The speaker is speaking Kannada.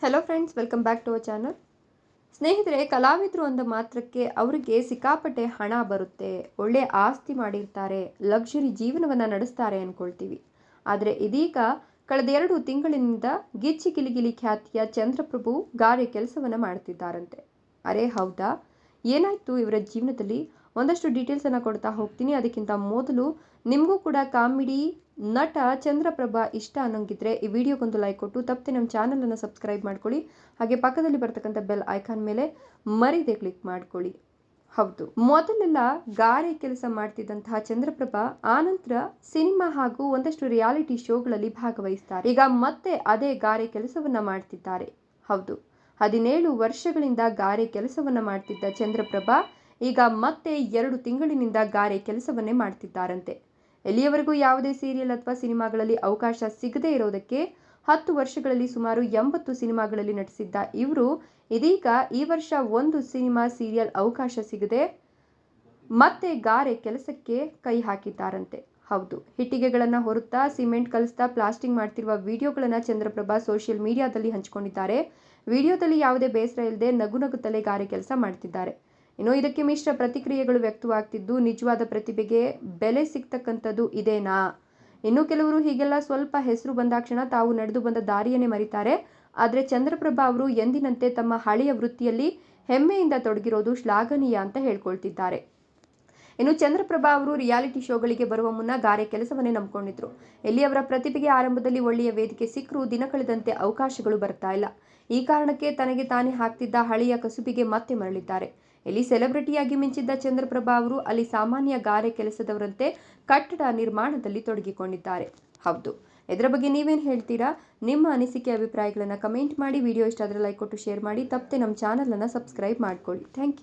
Hello friends welcome back to our channel ಸ್ನೇಹಿತರೆ, ಕಲಾವಿದರು ಅಂದ ಮಾತ್ರಕ್ಕೆ ಅವರಿಗೆ ಸಿಕ್ಕಾಪಟ್ಟೆ ಹಣ ಬರುತ್ತೆ. ಒಳ್ಳೆ ಆಸ್ತಿ ಮಾಡಿರ್ತಾರೆ ಲಕ್ಸುರಿ ಜೀವನವನ್ನು ನಡೆಸ್ತಾರೆ ಅಂದ್ಕೊಳ್ತೀವಿ ಆದರೆ ಇದೀಗ ಕಳೆದ ಎರಡು ತಿಂಗಳಿನಿಂದ ಗಿಚ್ಚಿ ಕಿಲಿಗಿಲಿ ಖ್ಯಾತಿಯ ಚಂದ್ರಪ್ರಭು ಗಾರೆ ಕೆಲಸವನ್ನು ಮಾಡ್ತಿದ್ದಾರಂತೆ. ಅರೆ ಹೌದಾ? ಏನಾಯಿತು ಇವರ ಜೀವನದಲ್ಲಿ? ಒಂದಷ್ಟು ಡೀಟೇಲ್ಸನ್ನು ಕೊಡ್ತಾ ಹೋಗ್ತೀನಿ. ಅದಕ್ಕಿಂತ ಮೊದಲು ನಿಮಗೂ ಕೂಡ ಕಾಮಿಡಿ ನಟ ಚಂದ್ರಪ್ರಭಾ ಇಷ್ಟ ಅನ್ನೋಂಗಿದ್ರೆ ಈ ವಿಡಿಯೋಗೊಂದು ಲೈಕ್ ಕೊಟ್ಟು, ತಪ್ಪದೆ ನಮ್ಮ ಚಾನಲನ್ನು ಸಬ್ಸ್ಕ್ರೈಬ್ ಮಾಡ್ಕೊಳ್ಳಿ. ಹಾಗೆ ಪಕ್ಕದಲ್ಲಿ ಬರ್ತಕ್ಕಂಥ ಬೆಲ್ ಐಕಾನ್ ಮೇಲೆ ಮರಿದೆ ಕ್ಲಿಕ್ ಮಾಡ್ಕೊಳ್ಳಿ. ಹೌದು. ಮೊದಲೆಲ್ಲ ಗಾರೆ ಕೆಲಸ ಮಾಡ್ತಿದ್ದಂತಹ ಚಂದ್ರಪ್ರಭಾ ಆನಂತರ ಸಿನಿಮಾ ಹಾಗೂ ಒಂದಷ್ಟು ರಿಯಾಲಿಟಿ ಶೋಗಳಲ್ಲಿ ಭಾಗವಹಿಸ್ತಾರೆ. ಈಗ ಮತ್ತೆ ಅದೇ ಗಾರೆ ಕೆಲಸವನ್ನ ಮಾಡ್ತಿದ್ದಾರೆ. ಹೌದು. ಹದಿನೇಳು ವರ್ಷಗಳಿಂದ ಗಾರೆ ಕೆಲಸವನ್ನ ಮಾಡ್ತಿದ್ದ ಚಂದ್ರಪ್ರಭಾ ಈಗ ಮತ್ತೆ ಎರಡು ತಿಂಗಳಿನಿಂದ ಗಾರೆ ಕೆಲಸವನ್ನೇ ಮಾಡ್ತಿದ್ದಾರಂತೆ. ಎಲ್ಲಿಯವರೆಗೂ ಯಾವುದೇ ಸೀರಿಯಲ್ ಅಥವಾ ಸಿನಿಮಾಗಳಲ್ಲಿ ಅವಕಾಶ ಸಿಗದೇ ಇರೋದಕ್ಕೆ ಹತ್ತು ವರ್ಷಗಳಲ್ಲಿ ಸುಮಾರು ಎಂಬತ್ತು ಸಿನಿಮಾಗಳಲ್ಲಿ ನಟಿಸಿದ್ದ ಇವರು, ಇದೀಗ ಈ ವರ್ಷ ಒಂದು ಸಿನಿಮಾ ಸೀರಿಯಲ್ ಅವಕಾಶ ಸಿಗದೆ ಮತ್ತೆ ಗಾರೆ ಕೆಲಸಕ್ಕೆ ಕೈ ಹಾಕಿದ್ದಾರಂತೆ. ಹೌದು ಇಟ್ಟಿಗೆಗಳನ್ನು ಹೊರುತ್ತಾ, ಸಿಮೆಂಟ್ ಕಲಿಸ್ತಾ, ಪ್ಲಾಸ್ಟಿಂಗ್ ಮಾಡ್ತಿರುವ ವಿಡಿಯೋಗಳನ್ನು ಚಂದ್ರಪ್ರಭಾ ಸೋಷಿಯಲ್ ಮೀಡಿಯಾದಲ್ಲಿ ಹಂಚಿಕೊಂಡಿದ್ದಾರೆ. ವಿಡಿಯೋದಲ್ಲಿ ಯಾವುದೇ ಬೇಸರ ಇಲ್ಲದೆ ನಗು ನಗುತ್ತಲೇ ಗಾರೆ ಕೆಲಸ ಮಾಡ್ತಿದ್ದಾರೆ. ಇನ್ನು ಇದಕ್ಕೆ ಮಿಶ್ರ ಪ್ರತಿಕ್ರಿಯೆಗಳು ವ್ಯಕ್ತವಾಗ್ತಿದ್ದು, ನಿಜವಾದ ಪ್ರತಿಭೆಗೆ ಬೆಲೆ ಸಿಗ್ತಕ್ಕಂಥದ್ದು ಇದೇನಾ? ಇನ್ನು ಕೆಲವರು ಹೀಗೆಲ್ಲ ಸ್ವಲ್ಪ ಹೆಸರು ಬಂದಾಕ್ಷಣ ತಾವು ನಡೆದು ಬಂದ ದಾರಿಯನ್ನೇ ಮರಿತಾರೆ. ಆದರೆ ಚಂದ್ರಪ್ರಭಾ ಅವರು ಎಂದಿನಂತೆ ತಮ್ಮ ಹಳೆಯ ವೃತ್ತಿಯಲ್ಲಿ ಹೆಮ್ಮೆಯಿಂದ ತೊಡಗಿರೋದು ಶ್ಲಾಘನೀಯ ಅಂತ ಹೇಳ್ಕೊಳ್ತಿದ್ದಾರೆ. ಇನ್ನು ಚಂದ್ರಪ್ರಭಾ ಅವರು ರಿಯಾಲಿಟಿ ಶೋಗಳಿಗೆ ಬರುವ ಮುನ್ನ ಗಾರೆ ಕೆಲಸವನ್ನೇ ನಂಬಿಕೊಂಡಿದ್ರು. ಎಲ್ಲಿ ಅವರ ಪ್ರತಿಭೆಗೆ ಆರಂಭದಲ್ಲಿ ಒಳ್ಳೆಯ ವೇದಿಕೆ ಸಿಕ್ಕರೂ ದಿನ ಕಳೆದಂತೆ ಅವಕಾಶಗಳು ಬರ್ತಾ ಇಲ್ಲ. ಈ ಕಾರಣಕ್ಕೆ ತನಗೆ ತಾನೇ ಹಾಕ್ತಿದ್ದ ಹಳೆಯ ಕಸುಬಿಗೆ ಮತ್ತೆ ಮರಳಿದ್ದಾರೆ. ಇಲ್ಲಿ ಸೆಲೆಬ್ರಿಟಿಯಾಗಿ ಮಿಂಚಿದ್ದ ಚಂದ್ರಪ್ರಭಾ ಅವರು, ಅಲ್ಲಿ ಸಾಮಾನ್ಯ ಗಾರೆ ಕೆಲಸದವರಂತೆ ಕಟ್ಟಡ ನಿರ್ಮಾಣದಲ್ಲಿ ತೊಡಗಿಕೊಂಡಿದ್ದಾರೆ. ಹೌದು. ಇದರ ಬಗ್ಗೆ ನೀವೇನು ಹೇಳ್ತೀರಾ? ನಿಮ್ಮ ಅನಿಸಿಕೆ ಅಭಿಪ್ರಾಯಗಳನ್ನು ಕಮೆಂಟ್ ಮಾಡಿ, ವಿಡಿಯೋ ಇಷ್ಟ ಆದರೆ ಲೈಕ್ ಕೊಟ್ಟು ಶೇರ್ ಮಾಡಿ, ತಪ್ಪದೆ ನಮ್ಮ ಚಾನಲನ್ನು ಸಬ್ಸ್ಕ್ರೈಬ್ ಮಾಡ್ಕೊಳ್ಳಿ. Thank you.